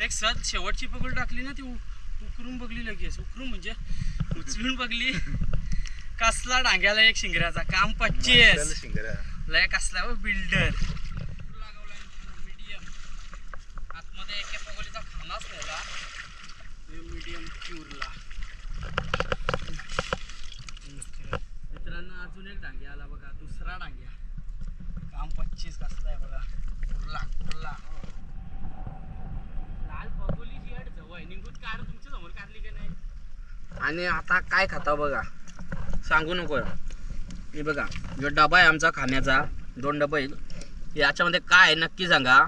एक सहज शेवटची पकड टाकली ना ती उकरून बघली लगेच. उकरून म्हणजे उचलून बघली. कसला डांग्याला एक शिंगऱ्याचा. काम पच्चीस. लय कसला बिल्डर मीडियम आतमध्ये एका पगोलीचा खानाच ठेवला मीडियम मित्रांनो अजून एक डांग्या आला बघा. दुसरा डांग्या. काम पच्चीस कसला आहे बघा. कुर्ला कुर्ला लाल पगोली जी आहे जवळ निघून कार तुमच्यासमोर काढली का नाही आणि आता काय खाता बघा? सांगू नको. हे बघा जो डबा आहे आमचा खाण्याचा दोन डबा आहेत. याच्यामध्ये काय आहे नक्की सांगा.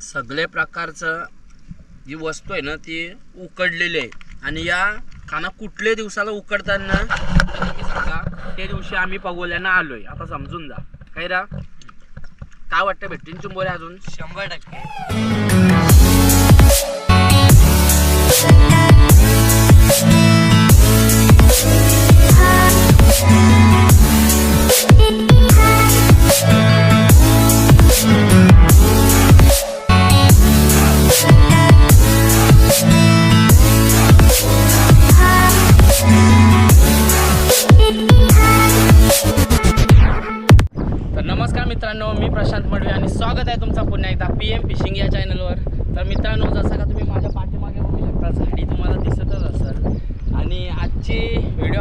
सगळे प्रकारचं जी वस्तू आहे ना ती उकडलेली आहे. आणि या खाना कुठल्या दिवसाला उकडताना? तुम्ही सांगा. ते दिवशी आम्ही पगोल्यानं आलोय. आता समजून जा. काय रा? काय वाटतं भेटतील चुंबोऱ्या अजून? शंभर टक्के.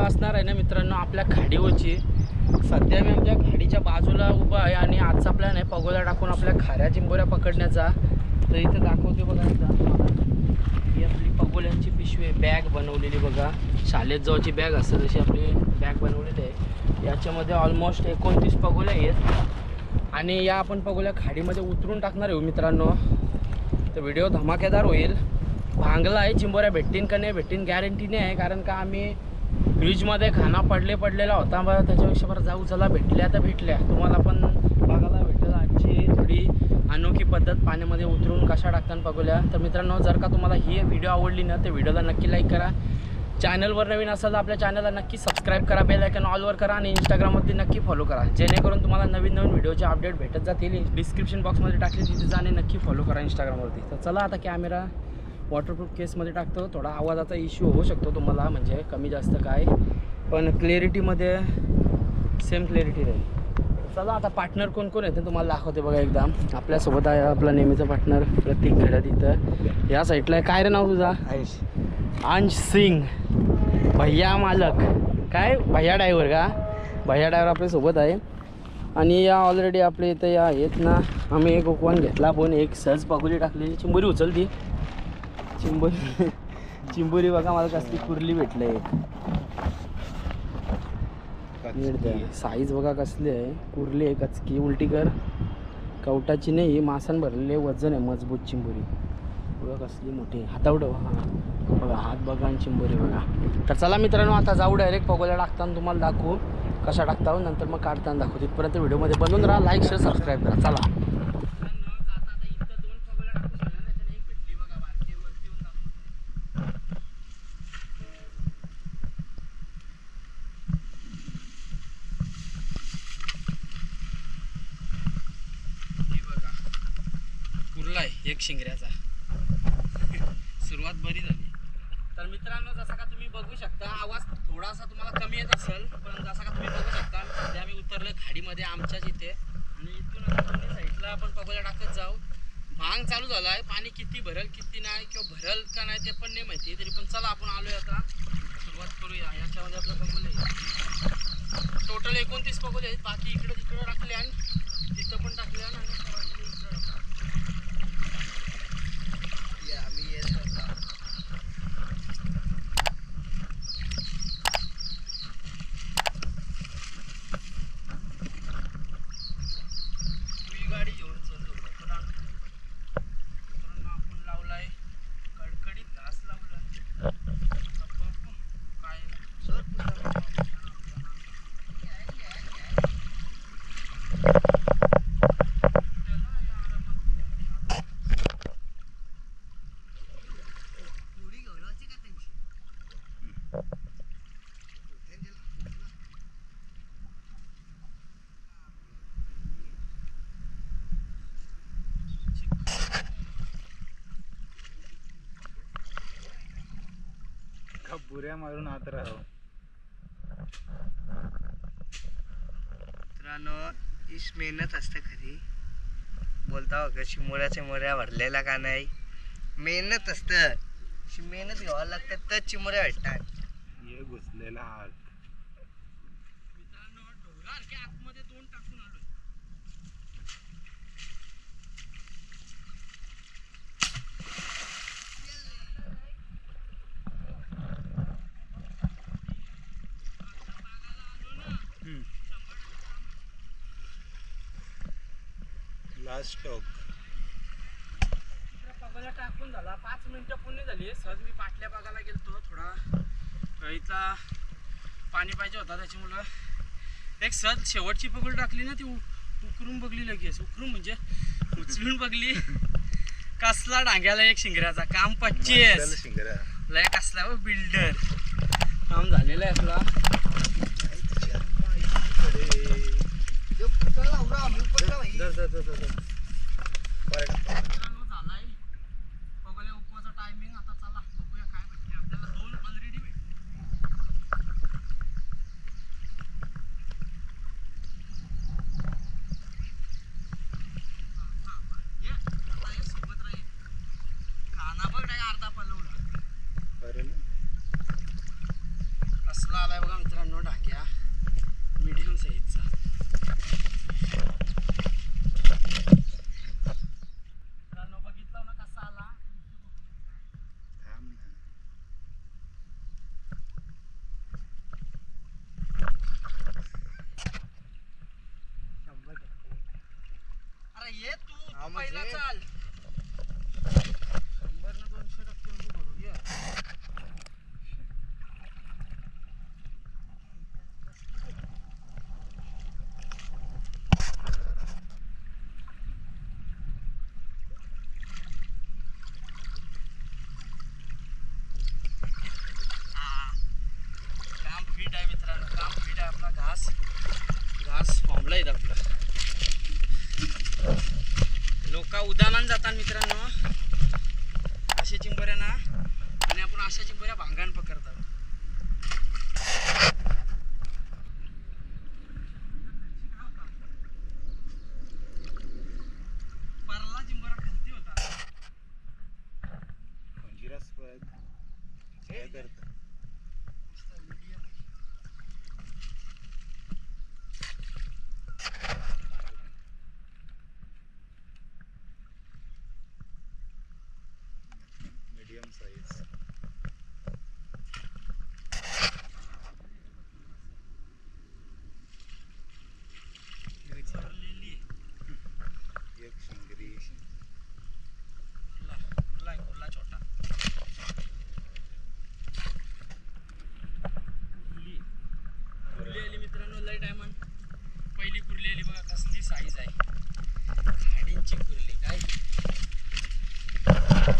असणार आहे ना मित्रांनो आपल्या खाडीवरची. सध्या मी आमच्या खाडीच्या बाजूला उभा आहे आणि आजचा प्लॅन आहे पगोला टाकून आपल्या खाऱ्या चिंबोऱ्या पकडण्याचा. तर इथं दाखवते बघा एकदा ही आपली पगोल्यांची पिशवी आहे बॅग बनवलेली बघा. शाळेत जवळची बॅग असते तशी आपली बॅग बनवलेली आहे. याच्यामध्ये ऑलमोस्ट एकोणतीस पगोल्या आहेत. आणि या आपण पगोल्या खाडीमध्ये उतरून टाकणार आहे हो मित्रांनो. तर व्हिडिओ धमाकेदार होईल. भांगला आहे चिंबोऱ्या भेटतीन का नाही भेटतीन गॅरंटी नाही आहे कारण का आम्ही फ्रीजमध्ये खाना पडले पडलेला होता बरं त्याच्यापेक्षा बरं जाऊ चला भेटल्या तर भेटल्या. तुम्हाला पण बघायला भेटेल आजची थोडी अनोखी पद्धत पाण्यामध्ये उतरून कशा टाकताना बघूया. तर मित्रांनो जर का तुम्हाला ही व्हिडिओ आवडली ना तर व्हिडिओला नक्की लाईक करा. चॅनलवर नवीन असाल तर आपल्या चॅनलला नक्की सबस्क्राईब करा बेल आयकन ऑलवर करा आणि इंस्टाग्रामवरती नक्की फॉलो करा. जेणेकरून तुम्हाला नवीन नवीन व्हिडिओचे अपडेट भेटत जातील. डिस्क्रिप्शन बॉक्समध्ये टाकले तिथे जाणे नक्की फॉलो करा इंस्टाग्रामवरती तर चला आता कॅमेरा वॉटरप्रूफ केसमध्ये टाकतो. थोडा आवाजाचा इश्यू होऊ शकतो तुम्हाला म्हणजे कमी जास्त काय. पण क्लॅरिटीमध्ये सेम क्लॅरिटी राहील. चला आता पार्टनर कोण कोण येते तुम्हाला दाखवते बघा एकदा आपल्यासोबत आहे आपला नेहमीचा पार्टनर प्रतीक घडत इथं. या साईडला आहे. काय रे नाव तुझा? अंश. सिंग. भैया मालक. काय? भैया ड्रायव्हर का? भैया ड्रायव्हर आपल्यासोबत आहे. आणि या ऑलरेडी आपल्या इथं या आहेत ना. आम्ही एक ओकवान घेतला पण एक सहज पगोली टाकलेली. चिंबोरी उचलती. चिंबोरी चिंबोरी बघा मला कसली कुर्ली भेटलं. एक साईज बघा कसली आहे. कुर्ली आहे कचकी. उलटी कर. कवटाची नाही ही मासान भरलेले वजन आहे मजबूत चिंबोरी बघा कसली मोठी हातावडं हां. बघा हात बघा आणि चिंबोरी बघा. तर चला मित्रांनो आता जाऊ डायरेक्ट पगोल्या टाकताना तुम्हाला दाखवू कशा टाकता नंतर मग काढताना दाखवू. तिथपर्यंत व्हिडिओमध्ये बनवून राहा लाईक शेअर सबस्क्राईब करा. चला कुर्ला आहे एक शिंगऱ्याचा. सुरुवात बरी झाली. तर मित्रांनो जसा का तुम्ही बघू शकता आवाज थोडासा तुम्हाला कमी येत असेल पण जसा का तुम्ही बघू शकता सध्या आम्ही उतरलं खाडीमध्ये आमच्याच इथे. आणि इथून आता दोन्ही साईडला आपण पगोला टाकत जाऊ. भांग चालू झाला आहे पाणी किती भरल किती नाही किंवा भरल का नाही ते पण नाही माहिती. तरी पण चला आपण आलोय आता. सुरुवात करूया. याच्यामध्ये आपलं पगोले टोटल एकोणतीस पगोले आहेत बाकी इकडे तिकडे टाकले आणि तिथं पण टाकले आणि आता बाकी इकडं टाकले. या, मी येत होता. ही गाडी घेऊन चलतो पण आम्ही- मित्रांनो, आपण लावलाय कडकडीत घास लावलाय आता बघू काय सर पुढचा बुऱ्या मारून आत राहावं. मित्रांनो हीच मेहनत असते खरी. बोलता हो कशी चिमुऱ्याच्या मोऱ्या भरलेला का नाही? मेहनत असतं. मेहनत घ्यावं लागतं तर चिमुऱ्या भेटतात. ये घुसलेला आग मित्रांनो डोंगरासारख्या आतमध्ये दोन टाकून आलोय लास्ट टॉक बघायला टाकून झाला. पाच मिनिटं पूर्ण झाली सहज मी बाटल्या बघायला गेलतो. थोडा इथला पाणी पाहिजे होता त्याच्यामुळं एक सहज शेवटची पकड टाकली ना ती उकरून बघली लगेच. उकरून म्हणजे उचलून बघली. कसला डांग्याला एक शिंगऱ्याचा. काम पच्चीस. शिंगरा लय कसला बिल्डर. काम झालेलं आहे आपला. धर, मीडियम साईज भरलेली आहे. एक शिंगरी कुर्ला कुर्ला आहे, कुर्ला छोटा कुर्ली कुर्ली आली मित्रांनो लय टायमान पहिली कुर्ली आली बघा कसली साईज आहे खाडींची कुर्ली काय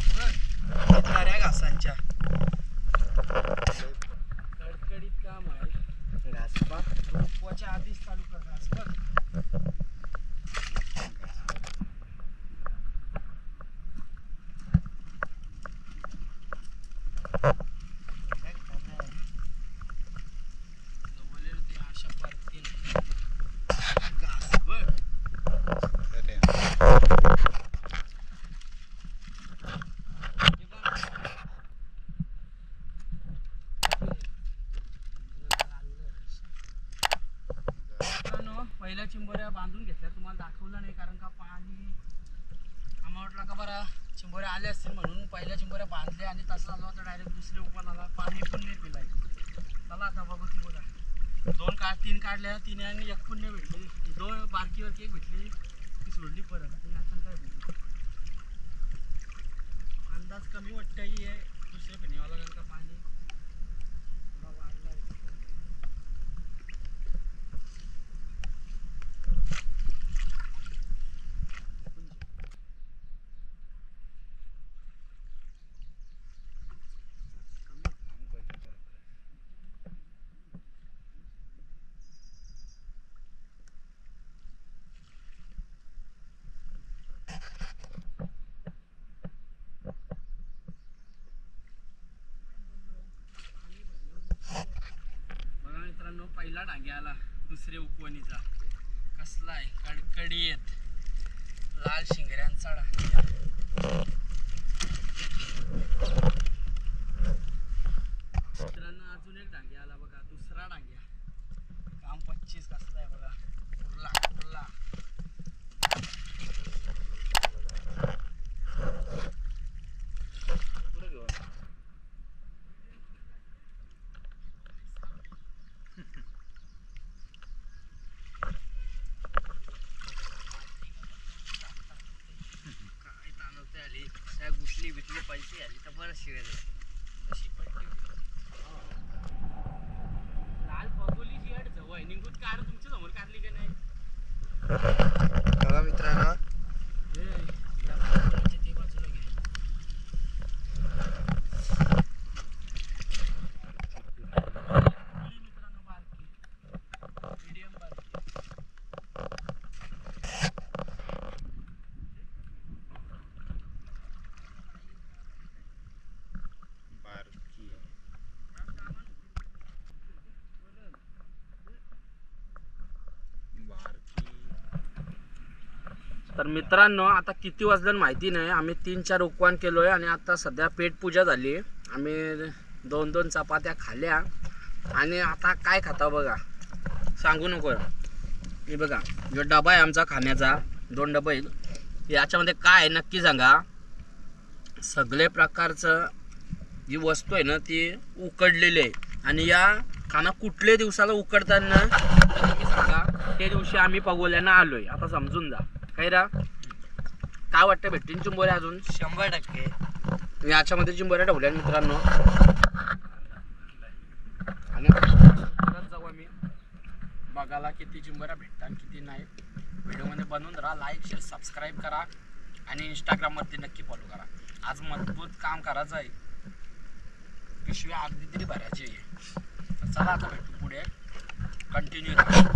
हं, खऱ्या घासांच्या कडकडीत काम आहे घासपा रोपवाच्या आधीच चालू कर घास बघ जवळ ते अशा पद्धतीने घास बघ अरे हे बघ. मित्रांनो पहिल्या चिंबोऱ्या बांधून घेतल्या तुम्हाला दाखवलं नाही कारण का पाणी चिंबोरा वाटलं चिंबोऱ्या आल्या असतील म्हणून पहिल्या चिंबोऱ्या बांधल्या आणि तसं आलो तर डायरेक्ट दुसरे ओपन आला पाणी पण नाही पिलाय. चला आता बघू ती बघा दोन का तीन काढल्या तिने आणि एक पण नाही भेटली. दोन बारकीवरची एक भेटली ती सोडली परत. आणि आता काय भेटली अंदाज कमी वाटतं ही आहे दुसऱ्या पिण्यावाला कारण का पाणी दुसरे उपवणीचा कसला आहे कडकडीत लाल शिंगऱ्यांचा डाक्या मित्रांनो अजून एक डांग्या आला बघा दुसरा डांग्या काम पच्चीस कसला आहे बघा कुर्ला कुर्ला पुढे घेऊ काय ताणवते आली त्या गुटली बिटली पैसे आली तर बरं शिवाय कशी पडली लाल पगोली आहे जवळ निघून कार तुमच्यासमोर काढली का नाही? बघा मित्रांनो ए, या बाजूला ते बाजूला घे. पगोली मित्रांनो बारकी. Medium बारकी. तर मित्रांनो आता किती वाजल्यानं माहिती नाही. आम्ही तीन चार उपवान आहे आणि आता सध्या पेटपूजा झाली. आम्ही दोन दोन चपात्या खाल्या. आणि आता काय खाता बघा? सांगू नको. हे बघा जो डबा आहे आमचा खाण्याचा दोन डबा येईल याच्यामध्ये काय आहे नक्की सांगा. सगळे प्रकारचं जी वस्तू आहे ना ती उकडलेली आहे. आणि या खाना कुठल्या दिवसाला उकडताना तुम्ही सांगा. ते दिवशी आम्ही पगोल्यानं आहे आता समजून जा. काय रा? काय वाटतं भेटतील चिंबोऱ्या अजून? शंभर टक्के. याच्यामध्ये चिंबोऱ्या ठेवल्या मित्रांनो. आणि परत जाऊ आम्ही. बघायला किती चिंबोऱ्या भेटतात किती नाही. व्हिडिओमध्ये बनवून राहा लाईक शेअर सबस्क्राईब करा. आणि इंस्टाग्रामवरती नक्की फॉलो करा. आज मजबूत काम करायचं आहे पिशवी अर्धी तरी भरायची आहे. चला आता भेटू पुढे. कंटिन्यू राहा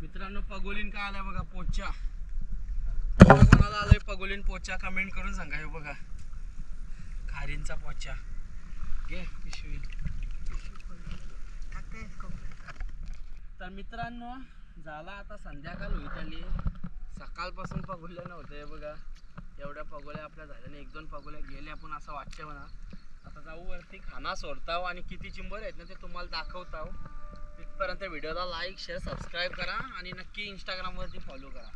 मित्रांनो पगोलीन का आलाय बघा पोचा कोणाला आलाय पगोलीन पोचा कमेंट करून सांगा. हे बघा. खारींचा पोचा घे पिशवी. तर मित्रांनो झाला आता संध्याकाळ होईत आली सकाळपासून पगोल्या नव्हतं हे बघा. एवढ्या पगोल्या आपल्या झाल्याने एक दोन पगोल्या गेल्या पण असं वाटतं म्हणा. आता जाऊ वरती खाना सोडताव आणि किती चिंबर आहेत ना ते तुम्हाला दाखवताव. इथपर्यंत व्हिडिओला लाईक शेअर सबस्क्राईब करा आणि नक्की इंस्टाग्रामवरती फॉलो करा.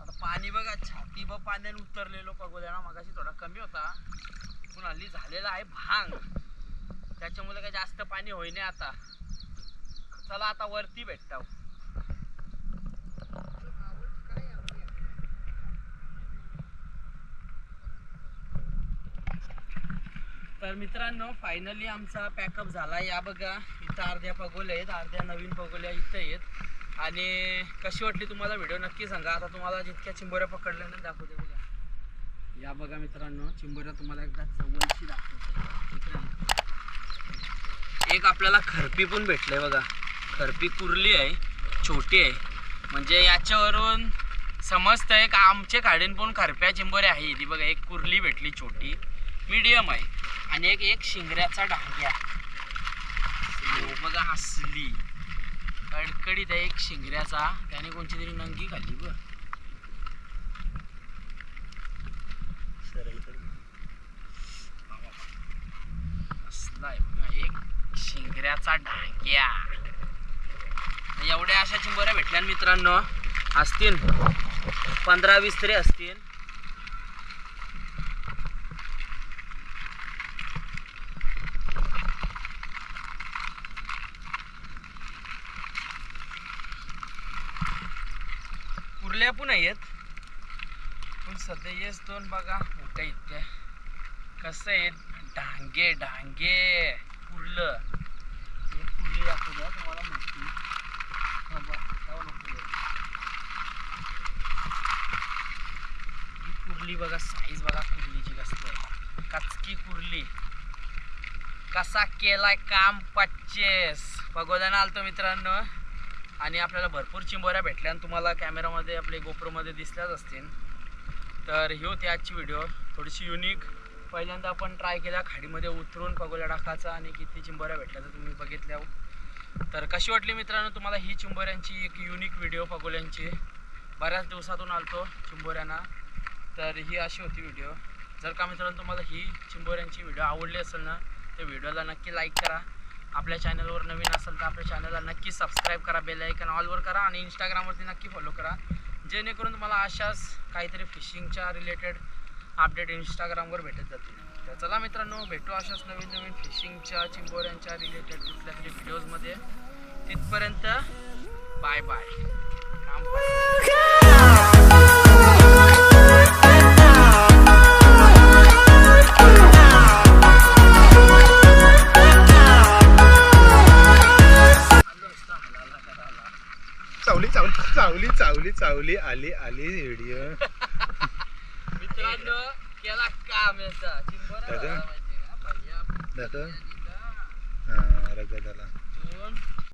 आता पाणी बघा छाती ब पाण्याने उतरलेलो पगोद्याना मगाशी थोडा कमी होता. पण हल्ली झालेला आहे भांग. त्याच्यामुळे काही जास्त पाणी होईने आता. चला आता वरती भेटताव तर मित्रांनो फायनली आमचा पॅकअप झाला. या बघा इथं अर्ध्या पगोल्या आहेत अर्ध्या नवीन पगोल्या इथं आहेत. आणि कशी वाटली तुम्हाला व्हिडिओ नक्की सांगा. आता तुम्हाला जितक्या चिंबोऱ्या पकडल्या ना दाखवते बघा. या बघा मित्रांनो चिंबोऱ्या तुम्हाला एकदा जवळची दाखवते. एक आपल्याला खरपी पण भेटलंय बघा. खरपी कुर्ली आहे छोटी आहे. म्हणजे याच्यावरून समजतंय का आमचे खाडीन पण खरप्या चिंबोऱ्या आहे ती बघा एक कुर्ली भेटली छोटी. मीडियम आहे. आणि एक एक शिंगऱ्याचा डांग्या बघा हसली. कडकडीत आहे एक शिंगऱ्याचा. त्याने कोणची तरी नंगी खाल्ली ब बघा एक शिंगऱ्याचा ढांग्या. एवढ्या अशा चिंबऱ्या भेटल्या मित्रांनो. असतील. पंधरा वीस तरी असतील. कुर्ल्या पुन्हा येत पण सध्या येस दोन बघा उठा इतक्या. कसं आहे? डांगे डांगे. पुरलं हे कुर्ली द्या तुम्हाला माहिती. बाबा, ही कुर्ली बघा साईज बघा कुर्लीची कसं आहे. कचकी कुर्ली. कसा केलाय काम पच्चेस. पगोद्यानं आलतो मित्रांनो. आणि आपल्याला भरपूर चिंबोऱ्या भेटल्या आणि तुम्हाला कॅमेरामध्ये आपले गोप्रोमध्ये दिसल्याच असतील. तर ही होती आजची व्हिडिओ. थोडीशी युनिक पहिल्यांदा आपण ट्राय केला खाडीमध्ये उतरून पगोल्या टाकायचा आणि किती चिंबोऱ्या भेटल्या तर तुम्ही बघितल्या. तर कशी वाटली मित्रांनो तुम्हाला ही चिंबोऱ्यांची एक युनिक व्हिडिओ पगोल्यांची? बऱ्याच दिवसातून आलतो चिंबोऱ्यांना. तर ही अशी होती व्हिडिओ जर का मित्रांनो तुम्हाला ही चिंबोऱ्यांची व्हिडिओ आवडली असेल ना तर व्हिडिओला नक्की लाईक करा. आपल्या चॅनलवर नवीन असेल तर आपल्या चॅनलला नक्की सबस्क्राईब करा बेल ऐकन ऑलवर करा आणि इंस्टाग्रामवरती नक्की फॉलो करा. जेणेकरून तुम्हाला अशाच काहीतरी फिशिंगच्या रिलेटेड अपडेट इंस्टाग्रामवर भेटत जातील. तर चला मित्रांनो भेटू अशाच नवीन नवीन फिशिंगच्या चिंबोऱ्यांच्या रिलेटेड कुठल्या तरी व्हिडिओजमध्ये तिथपर्यंत बाय बाय चावली चावली चावली आली आली व्हिडिओ मित्रांनो केला काम याचा. दादा? झाला हा रगत